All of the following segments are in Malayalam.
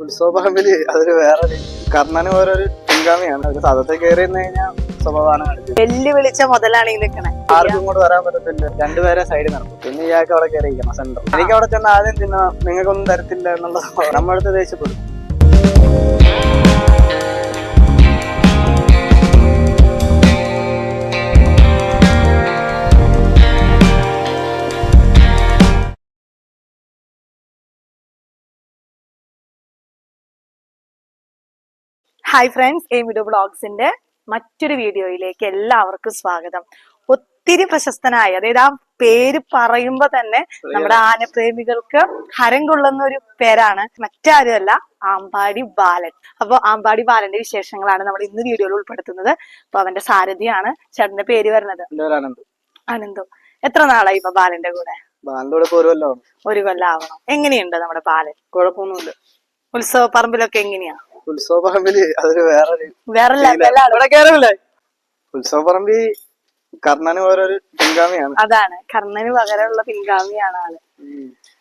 ഉത്സവ അതൊരു വേറെ കർണന് വേറൊരു പിൻഗാമിയാണ്. ഒരു സദത്തിൽ കയറി നിന്ന് കഴിഞ്ഞാൽ സ്വഭാവമാണ് വെല്ലു വിളിച്ച മുതലാണ് ഈ നിൽക്കണേ ആർക്കും ഇങ്ങോട്ട് വരാൻ പറ്റത്തില്ല. രണ്ടുപേരെ സൈഡിൽ നടക്കും പിന്നെ ഇയാൾക്ക് അവിടെ കയറിയിരിക്കണം സെന്റർ എനിക്ക് അവിടെ ചെന്ന് ആദ്യം തിന്നാ നിങ്ങൾക്കൊന്നും തരത്തില്ല എന്നുള്ളത് നമ്മളടുത്ത് ദേഷ്യപ്പെടും. ഹായ് ഫ്രണ്ട്സ് എ വീഡിയോ ബ്ലോഗ്സിന്റെ മറ്റൊരു വീഡിയോയിലേക്ക് എല്ലാവർക്കും സ്വാഗതം. ഒത്തിരി പ്രശസ്തനായ അതായത് ആ പേര് പറയുമ്പോ തന്നെ നമ്മുടെ ആനപ്രേമികൾക്ക് ഹരം കൊള്ളുന്ന ഒരു പേരാണ് മറ്റാരുമല്ല ആമ്പാടി ബാലൻ. അപ്പൊ ആമ്പാടി ബാലന്റെ വിശേഷങ്ങളാണ് നമ്മൾ ഇന്ന് വീഡിയോയിൽ ഉൾപ്പെടുത്തുന്നത്. അപ്പൊ അവന്റെ സാരഥിയാണ് ചേട്ടന്റെ പേര് വരുന്നത്. അനന്തു. എത്ര നാളായി ഇപ്പൊ ബാലന്റെ കൂടെ? ബാലന്റെ കൂടെ ഒരു ഒരു കൊല്ലം ആവണം. എങ്ങനെയുണ്ട് നമ്മുടെ ബാലൻ? കുഴപ്പമൊന്നുമില്ല. ഉത്സവ പറമ്പിലൊക്കെ എങ്ങനെയാ? ഉത്സവ പറമ്പിൽ അതൊരു വേറെ വേറെ ലെവലാണ് ഇവിടെ കയറില്ലേ ഉത്സവ പറമ്പി കർണന് ഓരോരു പിൻഗാമിയാണ്. അതാണ്. കർണന് പകരമുള്ള പിൻഗാമിയാണ് ആൾ.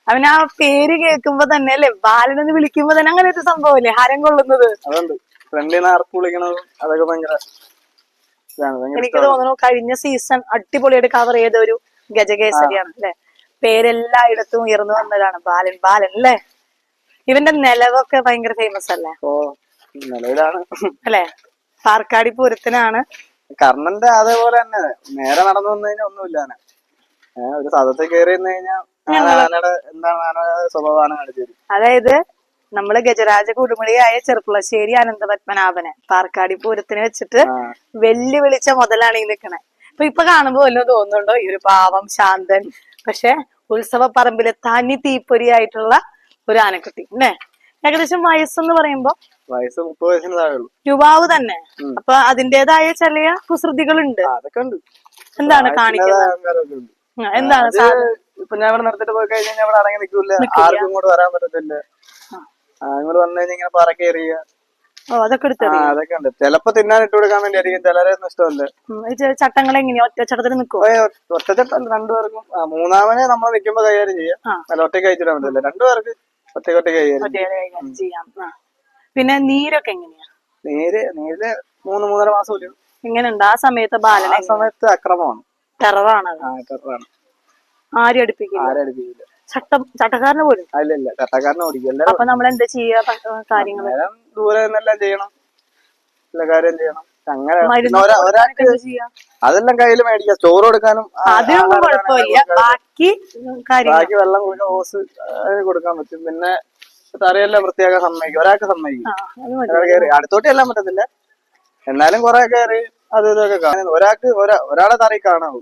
അവൻ ആ പേര് കേൾക്കുമ്പോ തന്നെ അല്ലെ ബാലനെന്ന് വിളിക്കുമ്പോ തന്നെ അങ്ങനെ ഒരു സംഭവല്ലേ ഹരം കൊള്ളുന്നത്? അതുണ്ട്. ഫ്രണ്ടിൽ നിന്ന് ആർപ്പ് വിളിക്കണതും അതൊക്കെ ഭയങ്കര ഇതാണ് ഭയങ്കര എനിക്ക് തോന്നുന്നു കഴിഞ്ഞ സീസൺ അടിപൊളിയായിട്ട് കവർ ചെയ്ത ഒരു ഗജകേസരിയാണ് അല്ലെ? പേരെല്ലായിടത്തും ഉയർന്നു വന്നതാണ് ബാലൻ. ബാലൻ അല്ലേ? ഇവന്റെ നിലവൊക്കെ ഭയങ്കര ഫേമസ് അല്ലേ? ഓ നിലവിലാണ്. അല്ലെ? പാർക്കാടി പൂരത്തിനാണ്. കർണന്റെ അതേപോലെ തന്നെ. നേരെ നടന്നു വന്നു കഴിഞ്ഞാൽ ഒന്നുമില്ല ഒരു സദത്തിൽ കയറി കഴിഞ്ഞാൽ എന്താണ് സ്വഭാവമാണ് കാണിച്ചത്. അതായത് നമ്മൾ ഗജരാജ കുടുമുടിയായ ചെറുപ്പുളശ്ശേരി അനന്തപത്മനാഭനെ പാർക്കാടി പൂരത്തിന് വെച്ചിട്ട് വെല്ലുവിളിച്ച വെല്ലു വിളിച്ച മുതലാണ് ഈ നിക്കണേ. അപ്പൊ ഇപ്പൊ കാണുമ്പോ വല്ലതും തോന്നുന്നുണ്ടോ? ഈ ഒരു പാവം ശാന്തൻ. പക്ഷെ ഉത്സവ പറമ്പിലെ തനി തീപ്പൊരിയായിട്ടുള്ള ഒരു ആനക്കുട്ടി അല്ലേ? ഏകദേശം വയസ്സെന്ന് പറയുമ്പോ വയസ്സ് മുപ്പത് വയസ്സിന് താഴെ യുവാവ് തന്നെ. അപ്പൊ അതിന്റേതായ ചെറിയ കുസൃതികളുണ്ട്. അതൊക്കെ ഉണ്ട്. എന്താണ് കാണിക്കുന്നത്? എന്താണ് ഇപ്പൊ ഞാൻ ഇവിടെ നിർത്തിട്ട് പോയി കഴിഞ്ഞാൽ ഇവിടെ അടങ്ങി നിൽക്കില്ല. ആർക്കും ഇങ്ങോട്ട് വരാൻ പറ്റത്തില്ല. ഇങ്ങോട്ട് വന്നു കഴിഞ്ഞാൽ ഇങ്ങനെ പറക്കി എറിയുക ഓ അതൊക്കെ അതൊക്കെ ഉണ്ട്. ചിലപ്പോ തിന്നാൻ ഇട്ട് കൊടുക്കാൻ വേണ്ടി ആയിരിക്കും ചിലരെ ഇഷ്ടമല്ല ചട്ടങ്ങൾ എങ്ങനെയാ? ഒറ്റച്ചട്ടത്തിൽ നിൽക്കുവോ ഏ, ഒറ്റച്ചട്ടല്ല രണ്ടുപേർക്കും. മൂന്നാമനെ നമ്മൾ നിൽക്കുമ്പോ കൈകാര്യം ചെയ്യാം. അല്ല ഒറ്റയ്ക്ക് അയച്ചിടാൻ പറ്റില്ല രണ്ടുപേർക്ക് കൈകാര്യം ചെയ്യാം. പിന്നെ നീരൊക്കെ എങ്ങനെയാ? നീര് നീരിൽ മൂന്ന് മൂന്നര മാസം ഒരു എങ്ങനെയുണ്ട്? ആ സമയത്ത് ബാലനെ ആ സമയത്ത് അക്രമമാണ്. ടെററാണ് ടെററാണ്. ആരും അടുപ്പിക്കില്ല? ആരും അടിപ്പിക്കില്ല. ചട്ട ചട്ടക്കാരന് പോലും? അല്ല ഇല്ല ചട്ടക്കാരനെ ഓടിക്കും. അപ്പൊ നമ്മൾ എന്താ ചെയ്യാ കാര്യങ്ങൾ ദൂരെ നിന്നെല്ലാം ചെയ്യണം. എല്ലാ കാര്യം ചെയ്യണം. അങ്ങനെ ഒരാൾക്ക് അതെല്ലാം കയ്യിൽ മേടിക്കാം. ചോറ് കൊടുക്കാനും അതിനൊന്നും കുഴപ്പമില്ല. ബാക്കി ബാക്കി വെള്ളം കുടിക്കാൻ ഹോസ് കൊടുക്കാൻ പറ്റും. പിന്നെ തറയെല്ലാം വൃത്തിയാക്കാൻ സമ്മതിക്കും. ഒരാൾക്ക് സമ്മതിക്കും. അടുത്തോട്ട് എല്ലാം പറ്റത്തില്ല. എന്നാലും കുറെ കയറി അത് ഇതൊക്കെ കാണും. ഒരാൾക്ക് ഒരാ- ഒരാളെ തറയിൽ കാണാവൂ.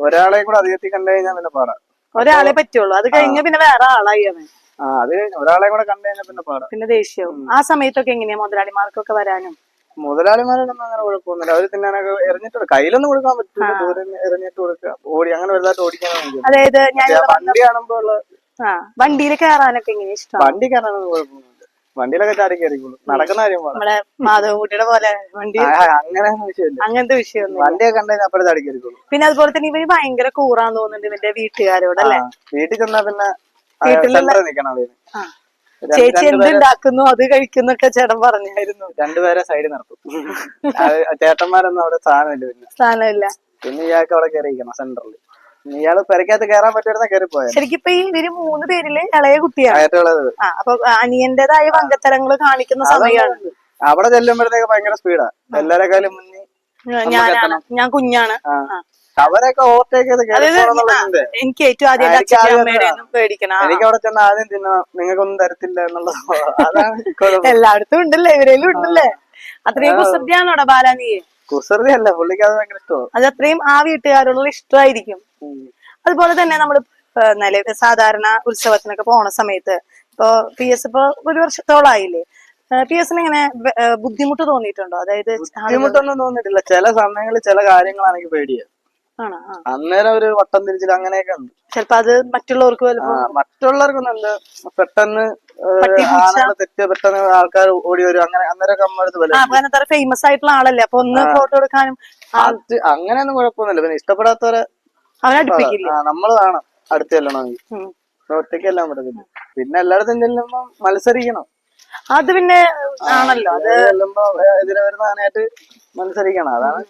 ഒരാളെ കൂടെ അധികത്തി കണ്ടു കഴിഞ്ഞാൽ പിന്നെ പാടാം. ഒരാളെ പറ്റുള്ളൂ. അത് കഴിഞ്ഞ പിന്നെ വേറെ ആളായി അവൻ. ആ അത് കഴിഞ്ഞ ഒരാളെ കൂടെ കണ്ടു കഴിഞ്ഞാൽ പിന്നെ പാടാം. പിന്നെ ദേഷ്യവും. ആ സമയത്തൊക്കെ എങ്ങനെയാ മുതലാളിമാർക്കൊക്കെ വരാനും? മുതലാളിമാരോടൊന്നും അങ്ങനെ കുഴപ്പമൊന്നുമില്ല അവർ തിന്നാനൊക്കെ എറിഞ്ഞിട്ട് കയ്യിലൊന്നും കൊടുക്കാൻ പറ്റില്ല ദൂരം എറിഞ്ഞിട്ട് കൊടുക്കുക. ഓടി അങ്ങനെ വലുതായിട്ട് ഓടിക്കാനൊന്നും അതായത് ഞാൻ വണ്ടി കാണുമ്പോ ഉള്ള വണ്ടിയിൽ കയറാനൊക്കെ എങ്ങനെയാ ഇഷ്ടം വണ്ടി കയറാനൊന്നും കുഴപ്പമൊന്നുമില്ല. വണ്ടിയിലൊക്കെ ചാടി കയറിക്കോളൂ നടക്കുന്ന കാര്യം പാടാം മാധവ മാധവൻകുട്ടിയുടെ പോലെ വണ്ടി അങ്ങനെ വിഷയമില്ല. അങ്ങനത്തെ വിഷയമൊന്നും വണ്ടിയൊക്കെ കണ്ടതിന് അപ്പോഴേ ചാടി കയറിക്കോളൂ പിന്നെ അതുപോലെ തന്നെ ഇവർ ഭയങ്കര കൂറാന്ന് തോന്നുന്നുണ്ട് ഇവന്റെ വീട്ടുകാരോട് അല്ലെ? വീട്ടിൽ ചെന്നാ പിന്നെ നിക്കണം നിൽക്കണം ചേച്ചി എന്തുണ്ടാക്കുന്നു? അത് കഴിക്കുന്നൊക്കെ ചേട്ടൻ പറഞ്ഞായിരുന്നു. രണ്ടുപേരെ സൈഡിൽ നിർത്തും. ചേട്ടന്മാരൊന്നും അവിടെ സ്ഥാനമില്ല പിന്നെ. സ്ഥാനമില്ല. പിന്നെ ഇയാൾക്ക് അവിടെ കയറിയിരിക്കണം സെന്ററിൽ ഇയാൾ പെരക്കകത്ത് കയറാൻ പറ്റുന്ന കയറി പോയത് ശരിക്കും ഇപ്പൊ ഇവർ മൂന്ന് പേരിൽ ഇളയ കുട്ടിയാണ്. അപ്പൊ അനിയന്റേതായ പങ്കത്തരങ്ങൾ കാണിക്കുന്ന സമയമാണ്. അവിടെ ചെല്ലുമ്പോഴത്തേക്ക് ഭയങ്കര സ്പീഡാ എല്ലാരെക്കാളും മുന്നേ ഞാൻ കുഞ്ഞാണ്. അവരൊക്കെ ഓവർടേക്ക് ചെയ്ത് എനിക്ക് ഏറ്റവും ആദ്യം പേടിക്കണം. എനിക്ക് അവിടെ ചെന്ന് ആദ്യം തിന്നണം നിങ്ങൾക്കൊന്നും തരത്തില്ല എന്നുള്ളത്. എല്ലായിടത്തും ഉണ്ടല്ലേ ഇവരെല്ലാം ഉണ്ടല്ലേ? അത്രയും കുസൃതിയാണോടാ ബാലാനീ കുസൃതി അല്ല പുള്ളിക്ക് അത് ഭയങ്കര ഇഷ്ടമാണ്. അത് അത്രയും ആ വീട്ടുകാരോടുള്ള ഇഷ്ടമായിരിക്കും. അതുപോലെ തന്നെ നമ്മൾ നില സാധാരണ ഉത്സവത്തിനൊക്കെ പോണ സമയത്ത് ഇപ്പൊ പി എസ് ഇപ്പൊ ഒരു വർഷത്തോളായില്ലേ പി എസിന് ഇങ്ങനെ ബുദ്ധിമുട്ട് തോന്നിയിട്ടുണ്ടോ? അതായത് ബുദ്ധിമുട്ടൊന്നും തോന്നിയിട്ടില്ല. ചില സമയങ്ങളിൽ ചില കാര്യങ്ങളാണെങ്കിൽ എനിക്ക് പേടിയാ. ആണോ ആ അന്നേരം ഒരു വട്ടം തിരിച്ചിൽ അങ്ങനെയൊക്കെ ഉണ്ട്. ചിലപ്പോ അത് മറ്റുള്ളവർക്ക് മറ്റുള്ളവർക്കൊന്നും എന്താ പെട്ടെന്ന് ആളുകളെ തെറ്റ് പെട്ടെന്ന് ആൾക്കാർ ഓടി വരും. അങ്ങനെ അന്നേരം നമ്മളടുത്ത് ഫേമസ് ആയിട്ടുള്ള ആളല്ലേ. അപ്പൊ ഒന്ന് ഫോട്ടോ എടുക്കാനും അങ്ങനെയൊന്നും കുഴപ്പമൊന്നുമില്ല. പിന്നെ ഇഷ്ടപ്പെടാത്തവരെ നമ്മൾ വേണം. അടുത്ത് ചെല്ലണമെങ്കിൽ. ഒറ്റയ്ക്ക് എല്ലാം പറ്റത്തില്ല. പിന്നെ എല്ലായിടത്തും ചെല്ലുമ്പോ മത്സരിക്കണം. അത് പിന്നെ ആണല്ലോ. അത് ചെല്ലുമ്പോ എതിരെ വരുന്ന ആനയായിട്ട് മത്സരിക്കണം. അതാണ്.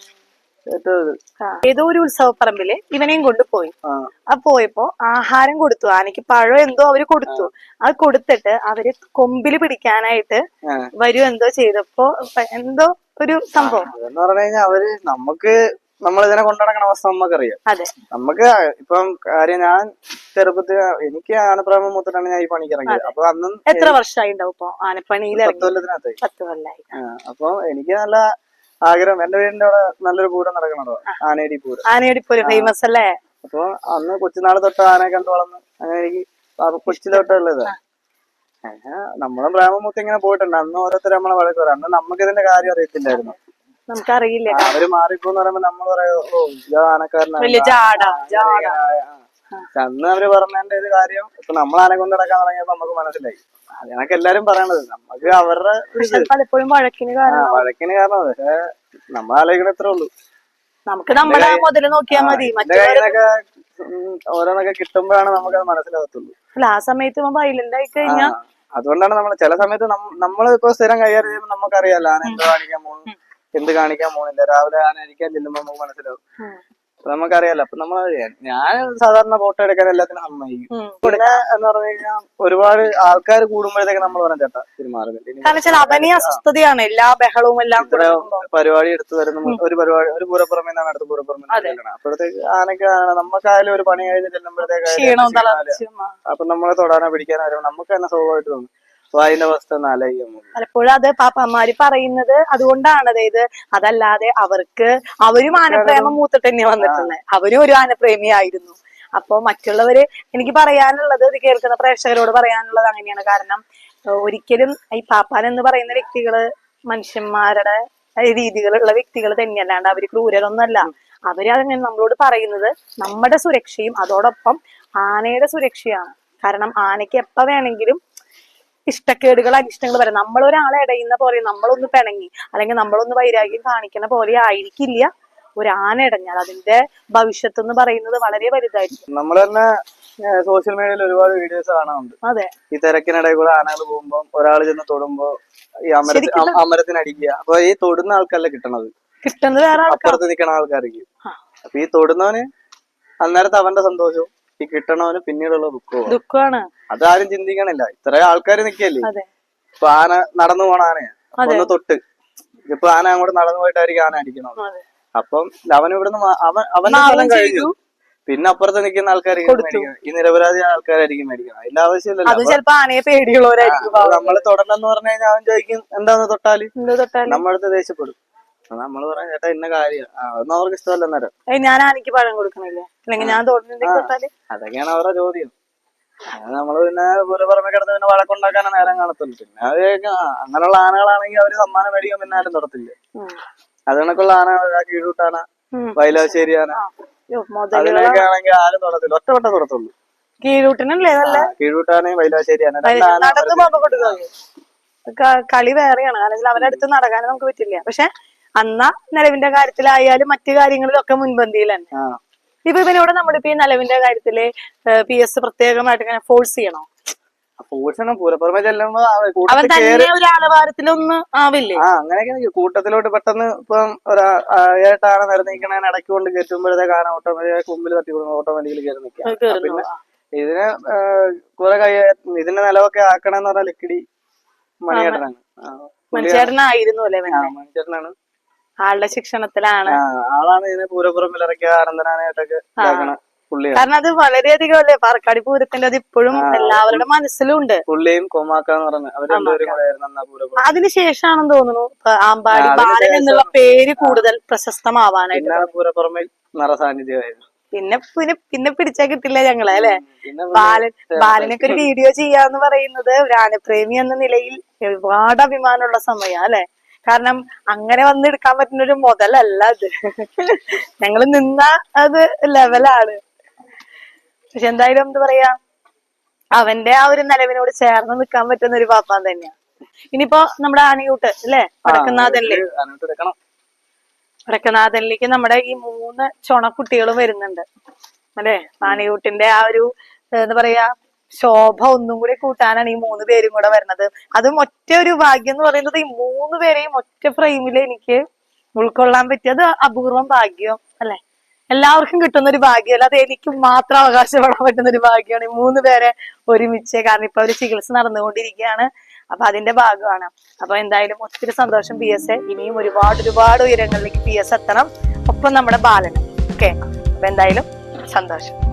ഏതോ ഒരു ഉത്സവപ്പറമ്പിൽ ഇവനെയും കൊണ്ട് പോയി. ആ. പോയപ്പോ ആഹാരം കൊടുത്തു. ആനയ്ക്ക് പഴം എന്തോ അവർ കൊടുത്തു. അത് കൊടുത്തിട്ട് അവർ കൊമ്പിൽ പിടിക്കാനായിട്ട്. വരും എന്തോ ചെയ്തപ്പോ എന്തോ ഒരു സംഭവം. എന്ന് പറഞ്ഞു കഴിഞ്ഞാൽ അവർ നമുക്ക് നമ്മൾ ഇതിനെ കൊണ്ടുനടക്കണ അവസ്ഥ നമുക്കറിയാം അതെ. നമുക്ക് ഇപ്പം കാര്യം ഞാൻ ചെറുപ്പത്തിൽ എനിക്ക് ആനപ്രേമം മൂത്തിട്ടാണ് ഞാൻ ഈ പണിക്ക് ഇറങ്ങിയത്. അപ്പൊ അന്നും എത്ര വർഷമായി ഉണ്ടാവും ഇപ്പൊ ആനപ്പണിയിൽ പത്ത് കൊല്ലത്തിനകത്ത് അപ്പൊ എനിക്ക് നല്ല ആഗ്രഹം. എന്റെ വീടിന്റെ അവിടെ നല്ലൊരു പൂരം നടക്കണല്ലോ ആനേടി പൂരം. ആനയടിപ്പൊരു ഫേമസ് അല്ലേ? അപ്പൊ അന്ന് കൊച്ചുനാൾ തൊട്ട് ആനയെ കണ്ടു വളർന്ന് അങ്ങനെ എനിക്ക് കൊച്ചിലെ തൊട്ടുള്ളത് നമ്മളും പ്രേമമൂത്ത് ഇങ്ങനെ പോയിട്ടുണ്ട്. അന്ന് ഓരോരുത്തർ നമ്മളെ വഴക്ക് പറയാം. അന്ന് നമുക്ക് ഇതിന്റെ കാര്യം അറിയത്തില്ലായിരുന്നു. നമുക്കറിയില്ല. അവർ മാറിപ്പോന്ന് പറയുമ്പോ നമ്മൾ പറയും ഓ ഇത് ആനക്കാരനാണ് അന്ന് അവർ പറഞ്ഞതിന്റെ ഒരു കാര്യം ഇപ്പൊ നമ്മൾ ആന കൊണ്ട് നടക്കാൻ തുടങ്ങിയപ്പോ നമുക്ക് മനസ്സിലായി. അതിനൊക്കെ എല്ലാരും പറയണത്. നമുക്ക് അവരുടെ പലപ്പോഴും വഴക്കിന് കാരണം. വഴക്കിന് കാരണം. പക്ഷെ നമ്മൾ ആലോചിക്കണ ഇത്രേ ഉള്ളൂ. നമുക്ക് നമ്മുടെ മുതൽ നോക്കിയാൽ മതി. മറ്റേ ഓരോന്നൊക്കെ കിട്ടുമ്പോഴാണ് നമുക്ക് അത് മനസ്സിലാകത്തുള്ളൂ അല്ല ആ സമയത്ത് വയലന്റ് ആയി കഴിഞ്ഞാൽ അതുകൊണ്ടാണ് നമ്മൾ ചില സമയത്ത് നമ്മൾ ഇപ്പൊ സ്ഥിരം കൈകാര്യം ചെയ്യുമ്പോൾ നമുക്കറിയാലോ ആന എന്ത് കാണിക്കാൻ പോകുന്നു എന്ത് കാണിക്കാൻ പോകുന്നില്ല രാവിലെ ആന അരിക്കാൻ ചെല്ലുമ്പോ നമുക്ക് മനസ്സിലാവും. നമുക്കറിയാലോ അപ്പൊ നമ്മൾ ഞാൻ സാധാരണ ഫോട്ടോ എടുക്കാൻ എല്ലാത്തിനും സമ്മതിക്കും. പിന്നെ എന്ന് പറഞ്ഞു കഴിഞ്ഞാൽ ഒരുപാട് ആൾക്കാർ കൂടുമ്പോഴത്തേക്ക് നമ്മൾ പറഞ്ഞ ചേട്ടാ പെരുമാറുന്നില്ല അസ്വസ്ഥതയാണ് എല്ലാ ബഹളവും എല്ലാം. പരിപാടി എടുത്തു വരുന്ന ഒരു പരിപാടി ഒരു പൂരപ്പുറമേ നിന്നാണ് അടുത്ത പൂരപ്പുറമേ അപ്പോഴത്തേക്ക് ആനക്ക് നമുക്കായാലും ഒരു പണി കഴിഞ്ഞ് ചെല്ലുമ്പോഴത്തേക്ക്. അപ്പൊ നമ്മളെ തൊടാനോ പിടിക്കാനോ നമുക്ക് തന്നെ സ്വാഭാവികമായിട്ട് തോന്നും. പോകും പലപ്പോഴും അത് പാപ്പന്മാര് പറയുന്നത് അതുകൊണ്ടാണ്. അതായത് അതല്ലാതെ അവർക്ക് അവരും ആനപ്രേമം മൂത്തിട്ട് തന്നെയാ വന്നിട്ടുള്ളത് അവരും ഒരു ആനപ്രേമിയായിരുന്നു അപ്പൊ മറ്റുള്ളവര് എനിക്ക് പറയാനുള്ളത് ഇത് കേൾക്കുന്ന പ്രേക്ഷകരോട് പറയാനുള്ളത് അങ്ങനെയാണ്. കാരണം ഒരിക്കലും ഈ പാപ്പാൻ എന്ന് പറയുന്ന വ്യക്തികൾ മനുഷ്യന്മാരുടെ രീതികളുള്ള വ്യക്തികൾ തന്നെയല്ലാണ്ട് അവർ ക്രൂരരൊന്നല്ല അവർ അതങ്ങനെ നമ്മളോട് പറയുന്നത് നമ്മുടെ സുരക്ഷയും അതോടൊപ്പം ആനയുടെ സുരക്ഷയാണ്. കാരണം ആനയ്ക്ക് എപ്പ വേണമെങ്കിലും ഇഷ്ടക്കേടുകൾ അനിഷ്ടങ്ങൾ വരെ. നമ്മൾ ഒരാളെ ഇടയുന്ന പോലെ നമ്മളൊന്ന് പിണങ്ങി അല്ലെങ്കിൽ നമ്മളൊന്ന് വൈരാഗ്യം കാണിക്കുന്ന പോലെ ആയിരിക്കില്ല ഒരു ആന ഇടഞ്ഞാൽ. അതിന്റെ ഭവിഷ്യത്ത് എന്ന് പറയുന്നത് വളരെ വലുതായിരിക്കും. നമ്മൾ തന്നെ സോഷ്യൽ മീഡിയയിൽ ഒരുപാട് വീഡിയോസ് കാണാറുണ്ട്. അതെ. ഈ തിരക്കിനിടയിൽ കൂടെ ആനകൾ പോകുമ്പോൾ ഒരാൾ ചെന്ന് തൊടുമ്പോ ഈ അമര അമരത്തിനടിക്കുക അപ്പൊ ഈ തൊടുന്ന ആൾക്കല്ല കിട്ടണത്. കിട്ടുന്നത് വേറെ ആൾക്കാർ അപ്പുറത്ത് നിൽക്കണ ആൾക്കാർക്ക്. അപ്പൊ ഈ തൊടുന്നവന് അന്നേരത്തെ അവന്റെ സന്തോഷവും കിട്ടണവന് പിന്നീടുള്ള ദുഃഖവും ദുഃഖമാണ്. അതാരും ചിന്തിക്കണില്ല. ഇത്ര ആൾക്കാർ നിക്കല്ലേ? ഇപ്പൊ ആന നടന്നു പോണ ആനയാ. ഒന്ന് തൊട്ട്. ഇപ്പൊ ആന അങ്ങോട്ട് നടന്നു പോയിട്ടായിരിക്കും ആന അടിക്കണത്. അതെ. അപ്പം അവൻ ഇവിടുന്ന് അവൻ അവന്റെ സ്ഥലം കഴിഞ്ഞു പിന്നെ അപ്പുറത്ത് നിൽക്കുന്ന ആൾക്കാരായിരിക്കും ഈ നിരപരാധി ആൾക്കാരായിരിക്കും മേടിക്കണം അതിന്റെ ആവശ്യമില്ലല്ലോ. അതും ചിലപ്പോ ആനയെ പേടിയുള്ളവരായിരിക്കും അപ്പൊ നമ്മൾ തൊടണ്ടെന്ന് പറഞ്ഞു കഴിഞ്ഞാൽ അവൻ ചോദിക്കും എന്താന്ന് തൊട്ടാൽ? നമ്മളടുത്ത് ദേഷ്യപ്പെടും. നമ്മൾ പറയാം ചേട്ടാ ഇന്ന കാര്യം. അതൊന്നും അവർക്ക് ഇഷ്ടമല്ല അന്നേരം. ഞാൻ ആനയ്ക്ക് പഴം കൊടുക്കണില്ലേ? അല്ലെങ്കിൽ ഞാൻ തോന്നുന്നുണ്ടെങ്കിൽ അതൊക്കെയാണ് അവരുടെ ചോദ്യം. നമ്മൾ പിന്നെ പുറമെ കിടന്ന് പിന്നെ വഴക്കുണ്ടാക്കാനാണ് നേരം കാണത്തുള്ളൂ. പിന്നെ അത് അങ്ങനെയുള്ള ആനകളാണെങ്കിൽ അവർ സമ്മാനം മേടിക്കാൻ പിന്നെ ആരും തൊടത്തില്ല. അത് കണക്കുള്ള ആന കീഴൂട്ടാന. വയലാശ്ശേരി ആന അതിനൊക്കെ ആണെങ്കിൽ ആരും തൊടത്തില്ല. ഒറ്റവട്ടം തൊടത്തുള്ളൂ. കീഴൂട്ടിനല്ലേ നല്ല കീഴൂട്ടാനയും വൈലാശ്ശേരി ആന പോകുമ്പോ കൊടുക്കുന്നത് കളി വേറെയാണ്. കാരണം അവരടുത്ത് അവരുടെ അടുത്ത് നടക്കാനും നമുക്ക് പറ്റില്ല. പക്ഷെ അന്ന നിലവിന്റെ കാര്യത്തിലായാലും മറ്റു കാര്യങ്ങളിലൊക്കെ മുൻപന്തിയിൽ തന്നെ ഇപ്പൊ ഇവനോട് ഇപ്പൊ ഈ നിലവിന്റെ കാര്യത്തിൽ പി എസ് പ്രത്യേകമായിട്ട് ഇങ്ങനെ ഫോഴ്സ് ചെയ്യണോ? അവൻ തന്നെ ഒരു ആവില്ലേ? അങ്ങനെയൊക്കെ. കൂട്ടത്തിലോട്ട് പെട്ടെന്ന് ഇപ്പം ഒരാട്ടാണ് ഏട്ടാണ് നിരന്നിക്കണ ഇടയ്ക്ക് കൊണ്ട് കയറ്റുമ്പോഴത്തേക്ക് ആന ഓട്ടോമാറ്റിക് മുമ്പിൽ തട്ടി കൊടുക്കും ഓട്ടോമാറ്റിക്കലി കയറി നിൽക്കാം കേറുന്നു. പിന്നെ ഇതിന് കുറെ കൈ ഇതിന്റെ നിലവൊക്കെ ആക്കണെന്ന് പറഞ്ഞാൽ ലക്കിടി മണിയേട്ടനാണ്. അല്ലേ ഇവന്റെ മണിച്ചേട്ടനാണ്. ആളുടെ ശിക്ഷണത്തിലാണ്. ആളാണ് ഇതിനെ പൂരപ്പുറമ്പിൽ ഇറക്കിയ ആനന്ദനാനായിട്ടൊക്കെ കാരണം അത് വളരെയധികം അല്ലേ? പാറക്കാടി പൂരത്തിന്റെ അത് ഇപ്പോഴും എല്ലാവരുടെ മനസ്സിലുണ്ട്. പുള്ളിയും പറഞ്ഞ അതിനുശേഷമാണെന്ന് തോന്നുന്നു ആമ്പാടി ബാലൻ എന്നുള്ള പേര് കൂടുതൽ പ്രശസ്തമാവാനായിട്ട് പിന്നെ പൂരപ്പുറമ്പിൽ നിറസാന്നിധ്യമായിരുന്നു പിന്നെ പിന്നെ പിന്നെ പിടിച്ചാ കിട്ടില്ല ഞങ്ങളെ അല്ലെ? ബാലൻ ബാലനൊക്കെ ഒരു വീഡിയോ ചെയ്യാന്ന് പറയുന്നത് ഒരു ആനപ്രേമി എന്ന നിലയിൽ ഒരുപാട് അഭിമാനമുള്ള സമയം അല്ലെ? കാരണം അങ്ങനെ വന്നെടുക്കാൻ പറ്റുന്ന ഒരു മുതലല്ല അത്. ഞങ്ങൾ നിന്ന അത് ലെവലാണ് പക്ഷെ എന്തായാലും എന്താ പറയാ അവന്റെ ആ ഒരു നിലവിനോട് ചേർന്ന് നിൽക്കാൻ പറ്റുന്ന ഒരു പാപ്പാൻ തന്നെയാ. ഇനിയിപ്പോ നമ്മുടെ ആനയൂട്ട് അല്ലേ? വടക്കനാഥല്ലേ വടക്കനാഥല്ലേക്ക് വടക്കനാഥനിലേക്ക് നമ്മുടെ ഈ മൂന്ന് ചുണക്കുട്ടികളും വരുന്നുണ്ട്. അല്ലെ? ആനയൂട്ടിന്റെ ആ ഒരു എന്താ പറയാ ശോഭ ഒന്നും കൂടി കൂട്ടാനാണ് ഈ മൂന്ന് പേരും കൂടെ വരുന്നത്. അതും ഒറ്റ ഒരു ഭാഗ്യം എന്ന് പറയുന്നത് ഈ മൂന്ന് പേരെയും ഒറ്റ ഫ്രെയിമിൽ എനിക്ക് ഉൾക്കൊള്ളാൻ പറ്റിയത് അപൂർവം ഭാഗ്യം അല്ലെ? എല്ലാവർക്കും കിട്ടുന്ന ഒരു ഭാഗ്യമല്ല അത് എനിക്ക് മാത്രം അവകാശപ്പെടാൻ പറ്റുന്ന ഒരു ഭാഗ്യമാണ് ഈ മൂന്ന് പേരെ ഒരുമിച്ച്. കാരണം ഇപ്പൊ ഒരു ചികിത്സ നടന്നുകൊണ്ടിരിക്കുകയാണ്. അപ്പൊ അതിന്റെ ഭാഗമാണ്. അപ്പൊ എന്തായാലും ഒത്തിരി സന്തോഷം പി എസ് ഇനിയും ഒരുപാട് ഒരുപാട് ഉയരങ്ങളിലേക്ക് പി എസ് എത്തണം. ഒപ്പം നമ്മുടെ ബാലനും. ഓക്കെ? അപ്പൊ എന്തായാലും സന്തോഷം.